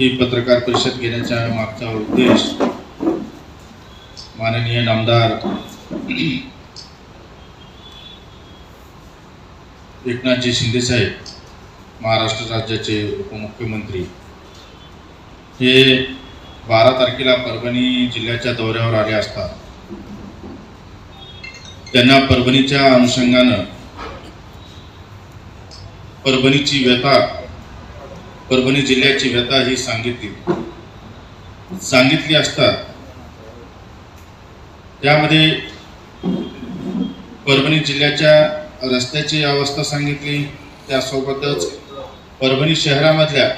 ही पत्रकार परिषद घेण्याच्या मागचा उद्देश माननीय नामदार एकनाथजी शिंदेसाहेब महाराष्ट्र राज्याचे उपमुख्यमंत्री. हे बारा तारखेला परभणी जिल्ह्याच्या दौऱ्यावर आले असतात. त्यांना परभणीच्या अनुषंगानं परभणीची व्यथा परभणी जिल्ह्याची व्यथा ही सांगितली. सांगितली असता त्यामध्ये परभणी जिल्ह्याच्या रस्त्याची अवस्था सांगितली. त्यासोबतच परभणी शहरामधल्या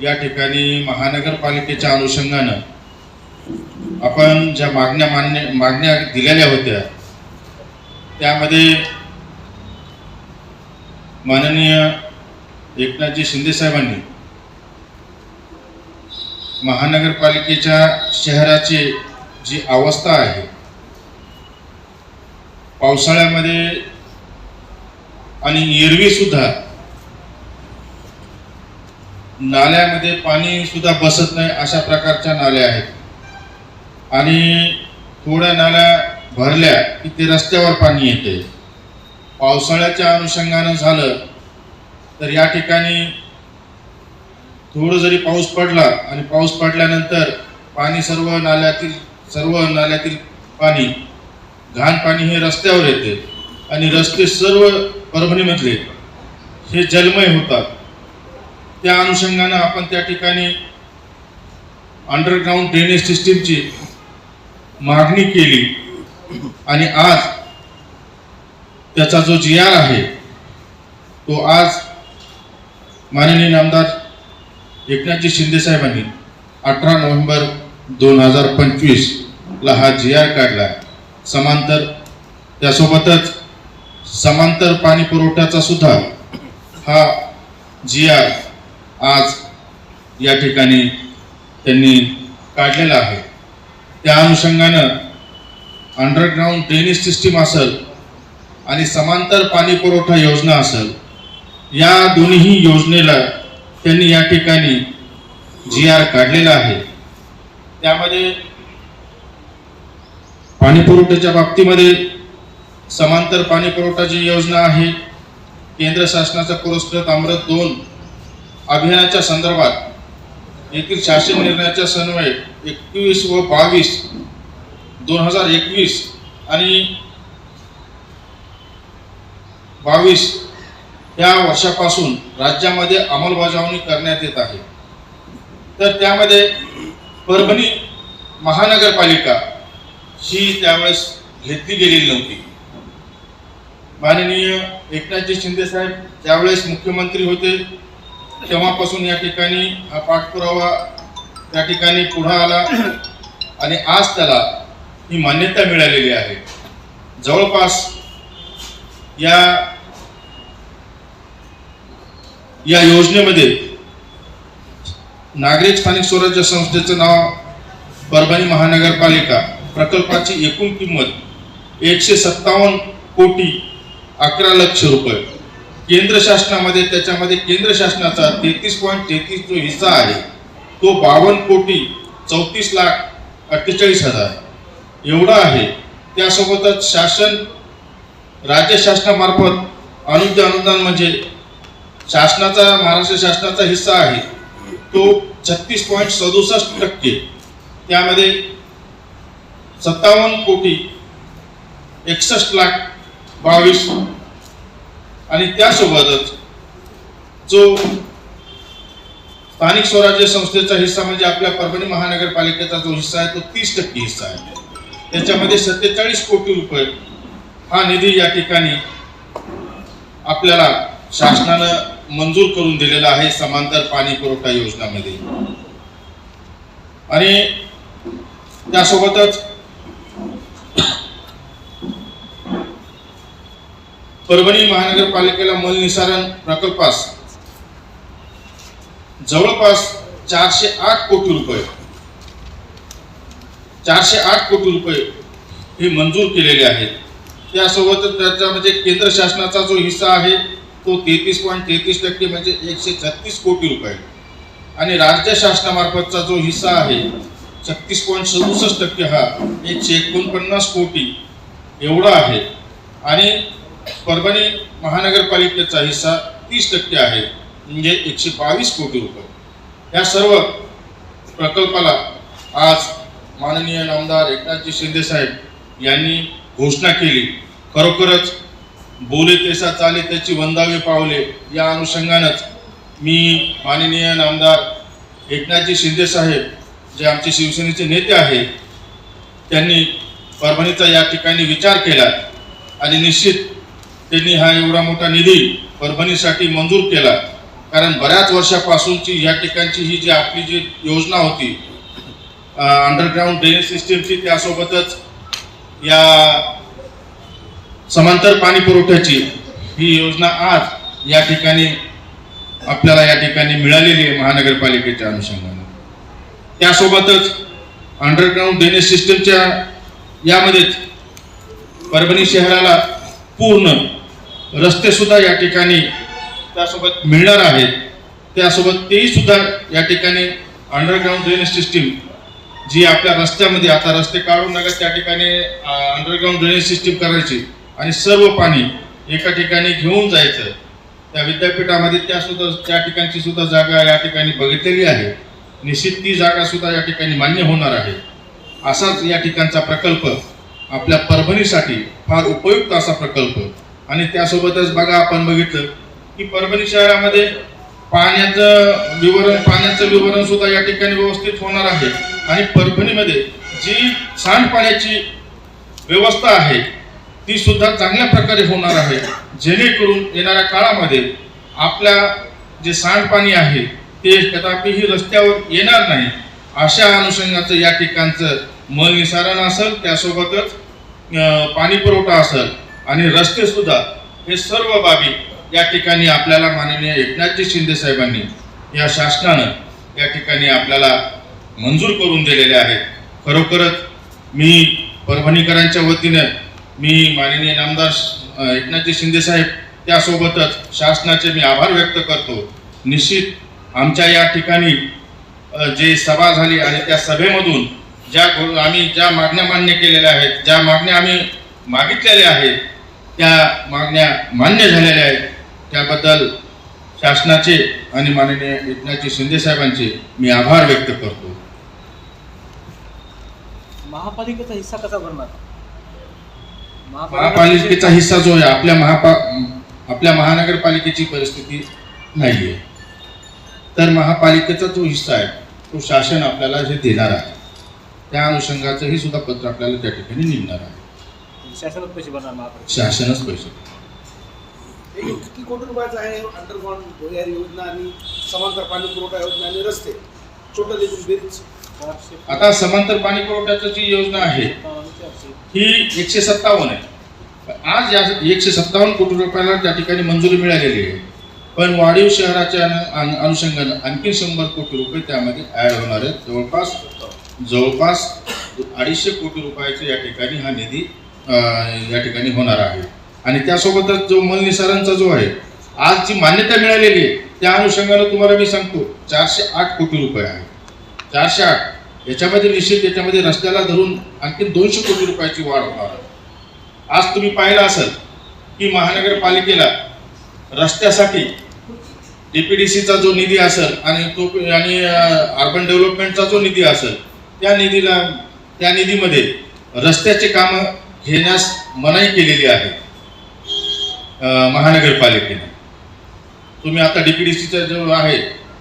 या ठिकाणी महानगरपालिकेच्या अनुषंगानं आपण ज्या मागण्या मान्य मागण्या दिलेल्या होत्या त्यामध्ये माननीय एकनाथजी शिंदे साहेबांनी महानगरपालिकेच्या शहराची जी अवस्था आहे पावसाळ्यामध्ये आणि एरवीसुद्धा नाल्यामध्ये पाणी सुद्धा बसत नाही अशा प्रकारच्या नाल्या आहेत. आणि थोड्या नाल्या भरल्या की ते रस्त्यावर पाणी येते. पावसाळ्याच्या अनुषंगानं झालं तर या ठिकाणी थोडं जरी पाऊस पडला आणि पाऊस पडल्यानंतर पाणी सर्व नाल्यातील सर्व नाल्यातील पाणी घाण पाणी हे रस्त्यावर येते आणि रस्ते सर्व परभणीमधले हे जलमय होतात. त्या अनुषंगानं आपण त्या ठिकाणी अंडरग्राऊंड ड्रेनेज सिस्टीमची मागणी केली आणि आज त्याचा जो जी आर आहे तो आज माननीय नामदार एकनाथजी शिंदेसाहेबांनी अठरा नोव्हेंबर दोन हजार पंचवीसला हा जी आर काढला. समांतर त्यासोबतच समांतर पाणी पुरवठ्याचा सुद्धा हा जी आर आज या ठिकाणी त्यांनी काढलेला आहे. त्या अनुषंगानं अंडरग्राऊंड ड्रेनेज सिस्टीम असेल आणि समांतर पाणी पुरवठा योजना असेल या दोन्ही योजनेला त्यांनी या ठिकाणी जी आर काढलेला आहे. त्यामध्ये पाणीपुरवठ्याच्या बाबतीमध्ये समांतर पाणीपुरवठा जी योजना आहे. केंद्र शासनाचा पुरस्कृत अमृत दोन अभियानाच्या संदर्भात येथील शासन निर्णयाच्या सन्वय एकवीस व बावीस दोन हजार एकवीस आणि बावीस या वर्षापासून राज्यामध्ये अंमलबजावणी करण्यात येत आहे. तर त्यामध्ये परभणी महानगरपालिका ही त्यावेळेस घेतली गेलेली नव्हती. माननीय एकनाथजी शिंदे साहेब त्यावेळेस मुख्यमंत्री होते. तेव्हापासून या ठिकाणी हा पाठपुरावा त्या ठिकाणी पुढा आला आणि आज त्याला ही मान्यता मिळालेली आहे. जवळपास या या योजनेमध्ये नागरिक स्थानिक स्वराज्य संस्थेचं नाव परभणी महानगरपालिका प्रकल्पाची एकूण किंमत एकशे सत्तावन्न कोटी अकरा लक्ष रुपये. केंद्र शासनामध्ये त्याच्यामध्ये केंद्र शासनाचा तेहतीस पॉईंट तेहतीस जो हिस्सा आहे तो बावन्न कोटी चौतीस लाख अठ्ठेचाळीस हजार. एवढा आहे. त्यासोबतच शासन राज्य शासनामार्फत अनुदान अनुदान म्हणजे शासनाचा महाराष्ट्र शासनाचा हिस्सा आहे. तो छत्तीस पॉईंट सदुसष्ट टक्के. त्यामध्ये सत्तावन्न कोटी एकसष्ट लाख बावीस आणि त्यासोबतच जो स्थानिक स्वराज्य संस्थेचा हिस्सा म्हणजे आपल्या परभणी महानगरपालिकेचा जो हिस्सा आहे तो तीस टक्के हिस्सा आहे. त्याच्यामध्ये सत्तेचाळीस कोटी रुपये हा निधी या ठिकाणी आपल्याला शासनानं मंजूर करून दिलेला आहे समांतर पाणी पुरवठा योजनामध्ये. आणि त्यासोबतच परभणी महानगरपालिकेला मलनिसारण प्रकल्पास जवळपास चारशे आठ कोटी रुपये चारशे आठ कोटी रुपये हे मंजूर केलेले आहेत. त्यासोबतच त्याचा म्हणजे केंद्र शासनाचा जो हिस्सा आहे तो तेहतीस पॉईंट तेहतीस टक्के म्हणजे एकशे छत्तीस कोटी रुपये. आणि राज्य शासनामार्फतचा जो हिस्सा आहे छत्तीस पॉईंट सदुसष्ट टक्के हा एकशे एकोणपन्नास कोटी एवढा आहे. आणि परभणी महानगरपालिकेचा हिस्सा तीस टक्के आहे म्हणजे एकशे बावीस कोटी रुपये. या सर्व प्रकल्पाला आज माननीय आमदार एकनाथजी शिंदेसाहेब यांनी घोषणा केली. खरोखरच बोले तेसा चाले त्याची वंदावे पावले. या अनुषंगानंच मी माननीय नामदार एकनाथजी शिंदे साहेब जे आमचे शिवसेनेचे नेते आहेत त्यांनी परभणीचा या ठिकाणी विचार केला आणि निश्चित त्यांनी हा एवढा मोठा निधी परभणीसाठी मंजूर केला. कारण बऱ्याच वर्षापासूनची या ठिकाणची ही जी आपली जी योजना होती अंडरग्राऊंड ड्रेनेज सिस्टीमची त्यासोबतच या समांतर पाणी पुरवठ्याची ही योजना आज या ठिकाणी आपल्याला या ठिकाणी मिळालेली आहे महानगरपालिकेच्या अनुषंगाने. त्यासोबतच अंडरग्राऊंड ड्रेनेज सिस्टीमच्या यामध्येच परभणी शहराला पूर्ण रस्तेसुद्धा या ठिकाणी त्यासोबत मिळणार आहेत. त्यासोबत तेही सुद्धा या ठिकाणी अंडरग्राऊंड ड्रेनेज सिस्टीम जी आपल्या रस्त्यामध्ये आता रस्ते काढून नका त्या ठिकाणी अंडरग्राऊंड ड्रेनेज सिस्टीम करायची आणि सर्व पाणी एका ठिकाणी घेऊन जायचं. त्या विद्यापीठामध्ये त्या सुद्धा त्या ठिकाणची सुद्धा जागा या ठिकाणी बघितलेली आहे. निश्चित ती जागा सुद्धा या ठिकाणी मान्य होणार आहे. असाच या ठिकाणचा प्रकल्प आपल्या परभणीसाठी फार उपयुक्त असा प्रकल्प. आणि त्यासोबतच बघा आपण बघितलं की परभणी शहरामध्ये पाण्याचं विवरण पाण्याचं विवरण सुद्धा या ठिकाणी व्यवस्थित होणार आहे. आणि परभणीमध्ये जी सांडपाण्याची व्यवस्था आहे ती सुद्धा चांगल्या प्रकारे होणार आहे. जेणेकरून येणाऱ्या काळामध्ये आपल्या जे सांडपाणी आहे ते कदापिही रस्त्यावर येणार नाही. अशा अनुषंगाचं या ठिकाणचं मल निसारण असेल त्यासोबतच पाणी पुरवठा असेल आणि रस्ते सुद्धा हे सर्व बाबी या ठिकाणी आपल्याला माननीय एकनाथजी शिंदे साहेबांनी या शासनानं या ठिकाणी आपल्याला मंजूर करून दिलेले आहेत. खरोखरच मी परभणीकरांच्या वतीनं मी माननीय नामदार एकनाथजी शिंदेसाहेब त्यासोबतच शासनाचे मी आभार व्यक्त करतो. निश्चित आमच्या या ठिकाणी जे सभा झाली आणि त्या सभेमधून ज्या आम्ही ज्या मागण्या मान्य केलेल्या आहेत ज्या मागण्या आम्ही मागितलेल्या आहेत त्या मागण्या मान्य झालेल्या आहेत. त्याबद्दल शासनाचे आणि माननीय एकनाथजी शिंदेसाहेबांचे मी आभार व्यक्त करतो. महापालिकेचा हिस्सा कसा भरणार महापालिकेचा हिस्सा जो आहे आपल्या महापा आपल्या महानगरपालिकेची परिस्थिती नाही आहे तर महापालिकेचा जो हिस्सा आहे तो शासन आपल्याला हे देणार आहे. त्या अनुषंगाचंही सुद्धा पत्र आपल्याला त्या ठिकाणी निघणार आहे. शासनात पैसे भरणार महापालिका शासनच पैसे हे किती कोटी रुपयाचं आहे भुयारी योजना आणि समांतर पाणी पुरवठा योजना आणि रस्ते. टोटल एकूण बेरीज चारशे आता समांतर पाणी पुरवठ्याची जी योजना आहे ही एकशे सत्तावन्न आहे. आज या एकशे सत्तावन्न कोटी रुपयाला त्या ठिकाणी मंजुरी मिळालेली आहे. पण वाढीव शहराच्या अनुषंगानं आणखी शंभर कोटी रुपये त्यामध्ये ॲड होणार आहेत. जवळपास जवळपास अडीचशे कोटी रुपयाचे या ठिकाणी हा निधी या ठिकाणी होणार आहे. आणि त्यासोबतच जो मलनिसारांचा जो आहे आज जी मान्यता मिळालेली आहे त्या अनुषंगानं तुम्हाला मी सांगतो चारशे आठ कोटी रुपये आहे. चारशे आठ. याच्यामध्ये निश्चित याच्यामध्ये रस्त्याला धरून आणखी दोनशे कोटी रुपयाची वाढ होणार आहे. आज तुम्ही पाहिलं असेल की महानगरपालिकेला रस्त्यासाठी डीपीडीसीचा जो निधी असेल आणि तो आणि अर्बन डेव्हलपमेंटचा जो निधी असेल त्या निधीला त्या निधीमध्ये रस्त्याचे कामं घेण्यास मनाई केलेली आहे महानगरपालिकेने. तुम्ही आता डीपीडीसीचा जो आहे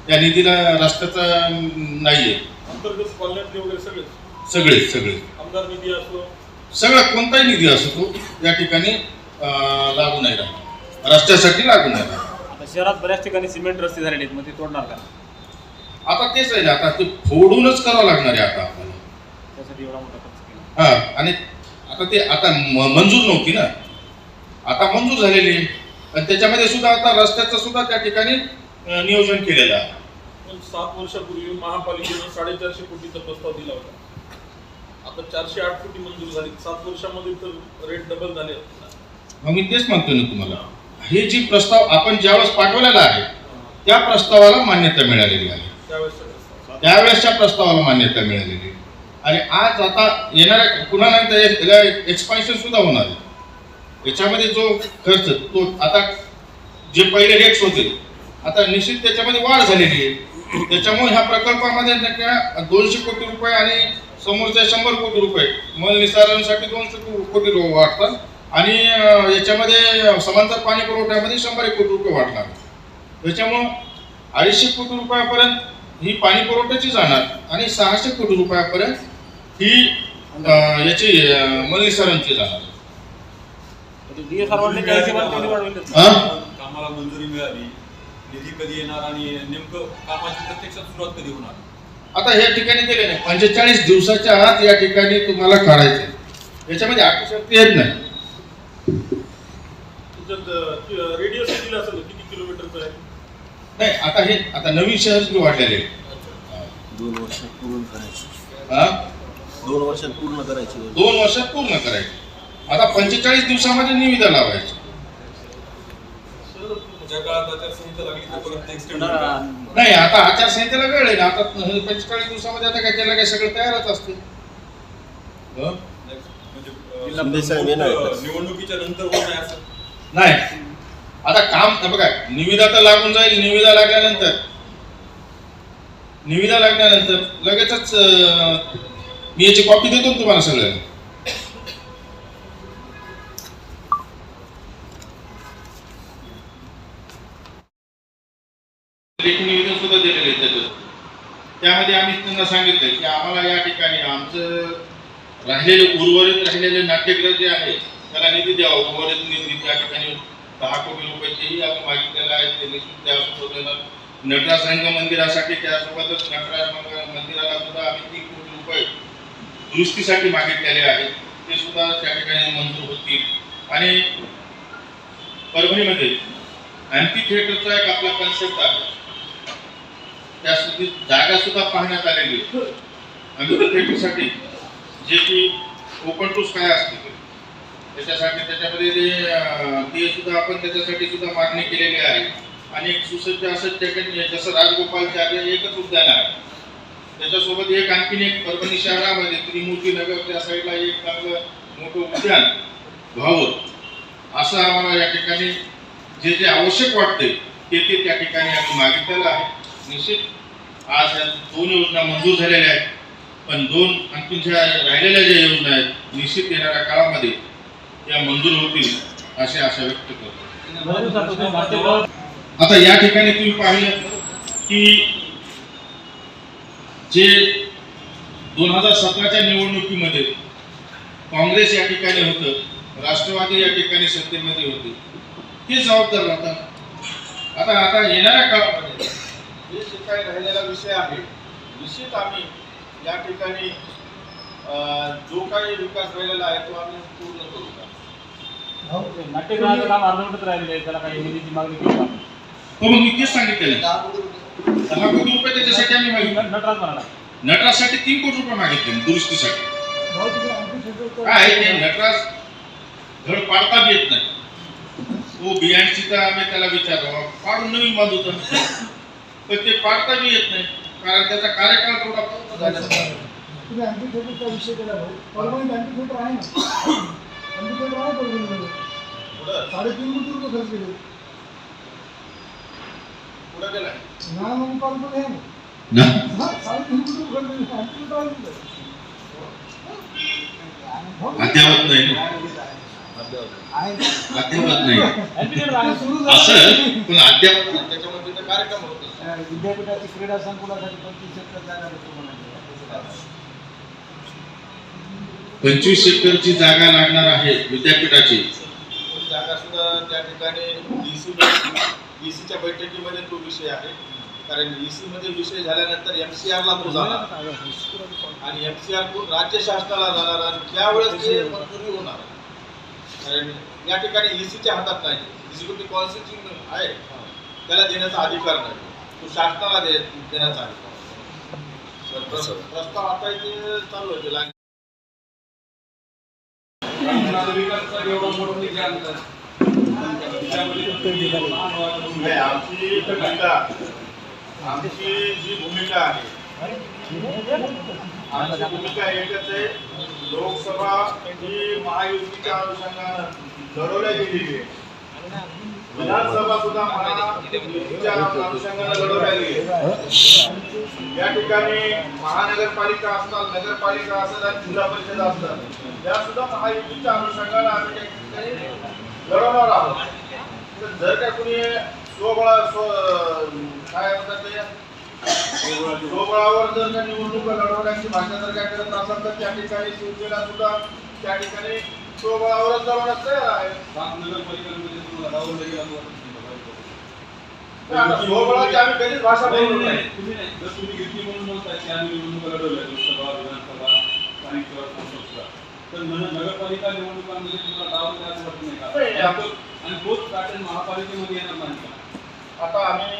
त्या निधीला रस्त्याचा नाही आहे अंतर्गत कॉलनेतले वगैरे सगळे सगळेच सगळे आमदार निधी असो. सगळा कोणताही निधी असो तो या ठिकाणी अं, लागू नाही राहणार रस्त्यासाठी लागू नाही राहणार आता शहरात बऱ्याच ठिकाणी सिमेंट रस्ते झालेले आहेत मग ते तोडणार का? आता तेच आहे ना आता ते फोडूनच करावं लागणार आहे आता आपल्याला. त्यासाठी एवढा मोठा खर्च केला. हा आणि आता ते आता म- मंजूर नव्हती ना. आता मंजूर झालेली आहे. आणि त्याच्यामध्ये सुद्धा आता रस्त्याचं सुद्धा त्या ठिकाणी अं, नियोजन केलेलं आहे. पण सात वर्षापूर्वी महापालिकेने साडेचारशे कोटीचा प्रस्ताव दिला होता. आता चारशे आठ कोटी मंजूर झाली सात वर्षामध्ये तर रेट डबल झाले. मग मी तेच म्हणतो ना तुम्हाला. हे जी प्रस्ताव आपण ज्यावेळेस पाठवलेला आहे त्या प्रस्तावाला मान्यता मिळालेली आहे. त्यावेळेसच्या प्रस्तावाला मान्यता मिळालेली आहे. आणि आज आता येणाऱ्या पुन्हा नंतर एक्सपान्शन सुद्धा होणार आहे. याच्यामध्ये जो खर्च तो आता जे पहिले रेट्स होते आता निश्चित त्याच्यामध्ये वाढ झालेली आहे. त्याच्यामुळे ह्या प्रकल्पामध्ये दोनशे कोटी रुपये आणि समोरच्या शंभर कोटी रुपये मल निसारणासाठी दोनशे को- कोटी रुपये वाढतात आणि याच्यामध्ये समांतर पाणी पुरवठ्यामध्ये शंभर एक कोटी रुपये वाढणार त्याच्यामुळं अडीचशे कोटी रुपयापर्यंत ही पाणी पुरवठ्याची जाणार आणि सहाशे कोटी रुपयापर्यंत ही याची मल निसारणची जाणार. हा? कामाला मंजुरी मिळाली. निधी कधी येणार आणि नेमकं कामाची प्रत्यक्षात सुरुवात कधी होणार? आता या ठिकाणी दिले नाही. पंचेचाळीस दिवसाच्या आत या ठिकाणी तुम्हाला काढायचे. याच्यामध्ये अटी येत नाही. रेडियस दिलं असेल किती किलोमीटरचं आहे? नाही आता हे आता नवीन शहर जे वाढलेले. आहे. दोन वर्षात पूर्ण करायची. हा? दोन वर्षात पूर्ण करायची. दोन वर्षात पूर्ण करायचे. आता पंचेचाळीस दिवसामध्ये निविदा लावायची ज्या काळात आचारसंहिता लागली तोपर्यंत एक्सटेंड नाही आता आचारसंहितेला वेळ आहे ना. आता पंचेचाळीस दिवसामध्ये आता काय त्याला काय? सगळं तयारच असते. हं? म्हणजे निवडणुकीच्या नंतर होत नाही असं. नाही. आता काम बघा निविदा तर लागून जाईल. निविदा लागल्यानंतर. निविदा लागल्यानंतर लगेचच मी याची कॉपी देतो ना तुम्हाला सगळ्यांना. शब्द दिलेले आहे त्याच्यात त्यामध्ये आम्ही त्यांना सांगितलं की आम्हाला या ठिकाणी आमचं राहिलेले उर्वरित राहिलेले नाट्यगृह जे आहे त्याला निधी द्यावा. उर्वरित निधी त्या ठिकाणी दहा कोटी रुपयाचेही आपण मागितलेलं आहे. ते निश्चित द्यावं देणार नटराज रंग मंदिरासाठी त्यासोबतच नटराज मंदिराला सुद्धा आम्ही तीन कोटी रुपये दुरुस्तीसाठी मागितलेले आहेत ते सुद्धा त्या ठिकाणी मंजूर होतील. आणि परभणीमध्ये अँटी थिएटरचा एक आपला कन्सेप्ट आहे. त्यासाठी जागा सुद्धा पाहण्यात आलेली आहे. अँटी जे की ओपन टूस काय असते ते. त्याच्यासाठी त्याच्यामध्ये ते ते सुद्धा आपण त्याच्यासाठी सुद्धा मागणी केलेली आहे. आणि एक सुसज्ज असं ठिकाणी जसं राजगोपालचार्य एकच उद्यान आहे. त्याच्यासोबत एक आणखीन एक परभणी शहरामध्ये त्रिमूर्ती नगर त्या साईडला एक चांगलं मोठं उद्यान व्हावं. असं आम्हाला या ठिकाणी जे जे आवश्यक वाटते ते ते त्या ठिकाणी आम्ही मागितलेलं आहे. निश्चित. आज या दोन योजना मंजूर झालेल्या आहेत. पण दोन आणखी ज्या राहिलेल्या ज्या योजना आहेत निश्चित येणाऱ्या काळामध्ये या मंजूर होतील अशी आशा व्यक्त करतो. आता या ठिकाणी तुम्ही पाहिलं की जे दोन हजार सतराच्या निवडणुकीमध्ये काँग्रेस या ठिकाणी होतं राष्ट्रवादी या ठिकाणी सत्तेमध्ये होते ते जबाबदार राहतात. आता आता येणाऱ्या काळामध्ये हे जे काही राहिलेला विषय आहे निश्चित आम्ही या ठिकाणी जो काही विकास राहिलेला आहे तो आम्ही पूर्ण करू नाट्यगृहाचं काम अर्धवटच राहिलेलं आहे त्याला काही निधीची मागणी केली का? हो मग मी तेच सांगितलेलं आहे. दहा कोटी रुपये. त्याच्यासाठी आम्ही मागितले. नटराज म्हणाला. नटराजसाठी तीन कोटी रुपये मागितले दुरुस्तीसाठी. काय आहे ते? नटराज धड पाडता बी येत नाही. तो बियांची तर आम्ही त्याला विचारलं पाडून नवीन बांधू तर. पण ते पाडता बी येत नाही. कारण त्याचा कार्यकाळ थोडा. तुम्ही विषय केला भाऊ. परभणीत अँटीथिएटर आहे ना? अँटीथिएटर आहे परभणीमध्ये. पुढं साडेतीन कोटी रुपये खर्च केले. पुढं गेलाय? महानगरपालिका आहे ना? ना. हा, साडेतीन कोटी रुपये खर्च केले. अँटीथिएटर आहे तिथे. हो, अद्यावत नाही. अद्यावत नाही. असं? पण अद्यावत कार्यक्रम होत. विद्यापीठाची क्रीडा संकुलासाठी पंचवीस एकर जागा. पंचवीस एकरची जागा लागणार आहे विद्यापीठाची. जागा सुद्धा त्या ठिकाणी ईसी ईसीच्या बैठकीमध्ये तो विषय आहे. कारण ईसी मध्ये विषय झाल्यानंतर एमसीआर ला तो जाणार. आणि एमसीआर राज्य शासनाला जाणार आणि त्यावेळेस ते मंजुरी होणार. कारण या ठिकाणी ईसीच्या हातात नाही. एक्झिक्युटिव्ह कॉन्स्टिट्यूशन आहे? त्याला देण्याचा अधिकार नाही. तो शासनाला दे देण्याचा अधिकार प्रस्ताव आता इथे चालू आहे त्याला आमची भूमिका आमची जी भूमिका आहे आमची भूमिका एकच आहे लोकसभा ही महायुतीच्या अनुषंगानं लढवल्या गेलेली आहे. विधानसभा सुद्धा महायुतीच्या अनुषंगानं या ठिकाणी महानगरपालिका असतात नगरपालिका असतात आणि जिल्हा परिषद असतात. या सुद्धा महायुतीच्या अनुषंगानं आम्ही त्या ठिकाणी लढवणार आहोत. तर जर का कुणी स्वबळा स्व काय म्हणतात ते? स्वबळावर जर का निवडणुका लढवण्याची भाषा जर काय करत असाल तर त्या ठिकाणी शिवसेना सुद्धा त्या ठिकाणी स्वबळावरच लढवण्यास तयार आहे. तर आता स्वबळाची आम्ही कधीच भाषा नाही न- नगरपालिका निवडणुकांमध्ये तुम्हाला डाव द्यायला वाटत नाही का? आणि तोच पॅटर्न महापालिकेमध्ये येणार नाही का? आता आम्ही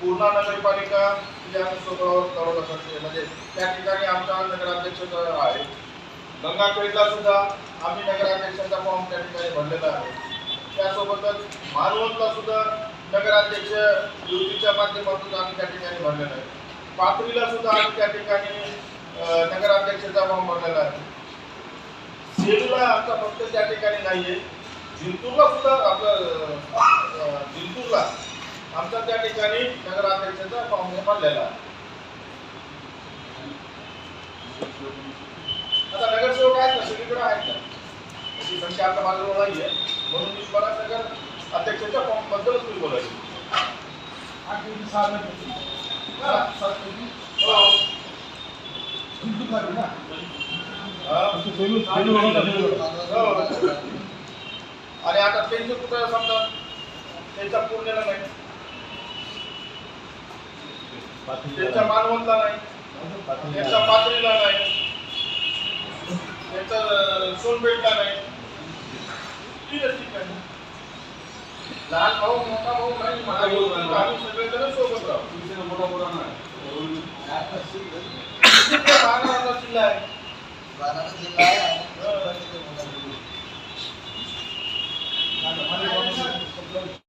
पूर्णा नगरपालिका जी आम्ही स्वबळावर लढवण्यासाठी म्हणजे त्या ठिकाणी आमचा नगराध्यक्ष आहे. गंगाखेडला सुद्धा आम्ही नगराध्यक्षाचा फॉर्म त्या ठिकाणी भरलेला आहे. त्यासोबतच मानवतला सुद्धा नगराध्यक्ष युतीच्या माध्यमातून आम्ही त्या ठिकाणी भरलेला आहे. पाथरीला सुद्धा आम्ही त्या ठिकाणी अं, नगराध्यक्षाचा फॉर्म भरलेला आहे. सेलूला आमचा फक्त त्या ठिकाणी नाहीये. जिंतूरला सुद्धा आपलं जिंतूरला आमचा त्या ठिकाणी नगराध्यक्षाचा फॉर्म भरलेला आहे. आता नगरसेवक आहेत ना सगळीकडे आहेत ना? तशी संख्या आता माझ्याजवळ नाहीये. म्हणून मी मला नगर अध्यक्षाच्या फॉर्म बद्दलच मी बोलायचं. आठ पैकी सहा नगर हा. सात पैकी हो. जिंतूर लागली ना? हा. हो. आणि आता त्यांचं कुठं समजा? त्यांचा पूर्णेला नाही. त्यांच्या मानवतला नाही. त्यांचा पातळीला नाही. त्यांचा सोनपेठला नाही. ठीक आहे ठीक आहे लहान भाऊ मोठा भाऊ नाही महायुतीत आम्ही सगळेजण सोबत राहू शिवसेना मोठा मोठा नाही किती महाराष्ट्र जिल्हा आहे माझ्या